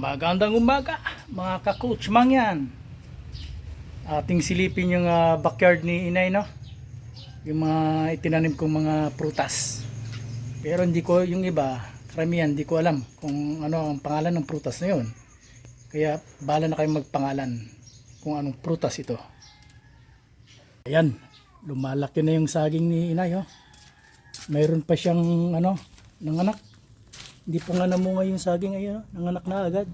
Magandang umaga, mga ka-coach mangyan. Ating silipin yung ah, backyard ni Inay, no? Yung mga itinanim kong mga prutas. Pero hindi ko, yung iba, karamihan, hindi ko alam kung ano ang pangalan ng prutas na yun. Kaya, bala na kayo magpangalan kung anong prutas ito. Ayan, lumalaki na yung saging ni Inay, oh. Mayroon pa siyang, ano, nanganak. Hindi pa nga namunga yung saging ayun, oh. nanganak na agad.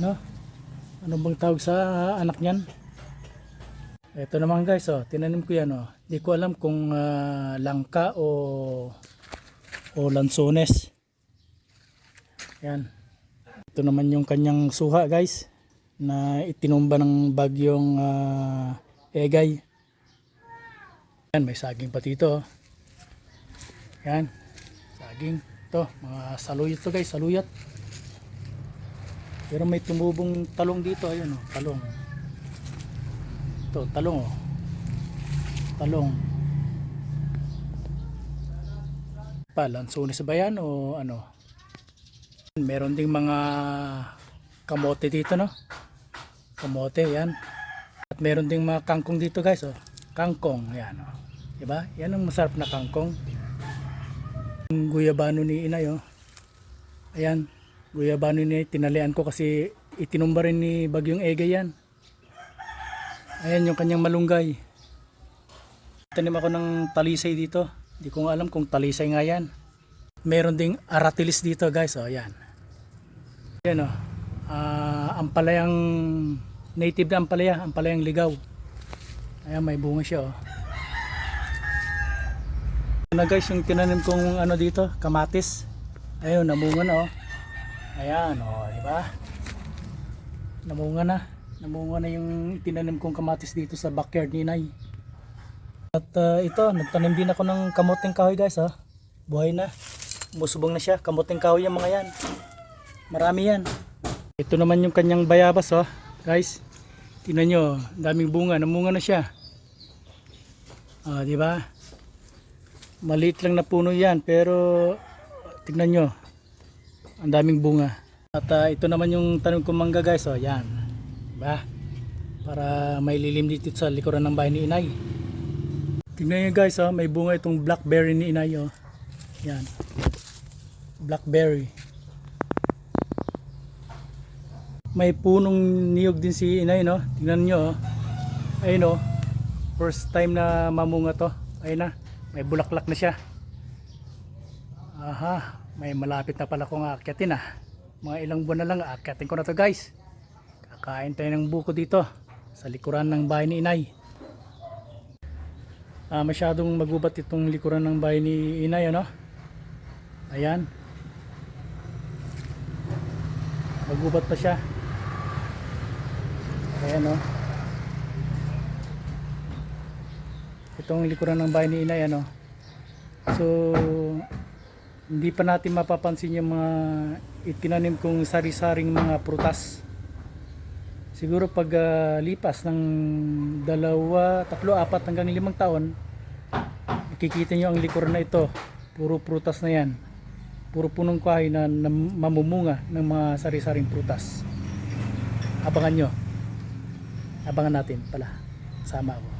No? Ano bang tawag sa anak niyan? Ito naman guys, oh, tinanim ko yan. Oh. Hindi ko alam kung ah, langka o o lansones. Yan. Ito naman yung kanyang suha guys na itinumba ng bagyong ah, egay. Yan, may saging pa dito. oh. Yan. Saging. Ito, mga saluyot to guys, saluyot. Pero may tumubong talong dito, ayun oh, talong. Ito, talong oh. Talong. Pa, lansones ba yan o ano? Meron ding mga kamote dito no? Kamote, yan. At meron ding mga kangkong dito guys oh. Kangkong, yan oh. Diba? Yan ang masarap na kangkong. Guyabano ni inay oh. Ayan, guyabano ni tinalian ko kasi itinumba rin ni Bagyong Ege yan. Ayan yung kanyang malunggay. Tanim ako ng talisay dito. Hindi ko alam kung talisay nga yan. Meron ding aratilis dito guys. Oh, ayan. Ayan oh. Ah, ampalayang native na ampalaya. Ampalayang ligaw. Ayan may bunga siya oh. Na guys yung tinanim kong ano dito, kamatis. Ayun, namunga na oh. Ayan oh, di ba? Namunga na. Namunga na yung tinanim kong kamatis dito sa backyard ni Nay. At uh, ito, nagtanim din ako ng kamuting kahoy guys ha. Buhay na. Musubong na siya. Kamuting kahoy yung mga yan. Marami yan. Ito naman yung kanyang bayabas oh. Guys, tingnan nyo. Daming bunga. Namunga na siya. Ah, di ba? Maliit lang na puno yan pero tignan nyo. Ang daming bunga. At ah, ito naman yung tanong kong mangga guys. Oh, yan. Diba? Para may lilim dito sa likuran ng bahay ni Inay. Tingnan nyo guys, oh, may bunga itong blackberry ni Inay. Oh. Yan. Blackberry. May punong niyog din si Inay, no? Tingnan nyo, oh. Ayun, oh. First time na mamunga to. Ayun na. May bulaklak na siya. Aha. May malapit na pala kong aakyatin, ah. Mga ilang buwan na lang, aakyatin ko na to, guys. Kakain tayo ng buko dito. Sa likuran ng bahay ni Inay. Ah, masyadong magubat itong likuran ng bahay ni Inay, ano? Ayan. Magubat pa siya. Ayan, oh. Itong likuran ng bahay ni Inay, ano? So, hindi pa natin mapapansin yung mga itinanim kong sari-saring mga prutas. Siguro pag ah, lipas ng dalawa, tatlo, apat hanggang limang taon, makikita nyo ang likuran na ito. Puro prutas na yan. Puro punong kahoy na, na mamumunga ng mga sari-saring prutas. Abangan nyo. Abangan natin pala. Sama ako.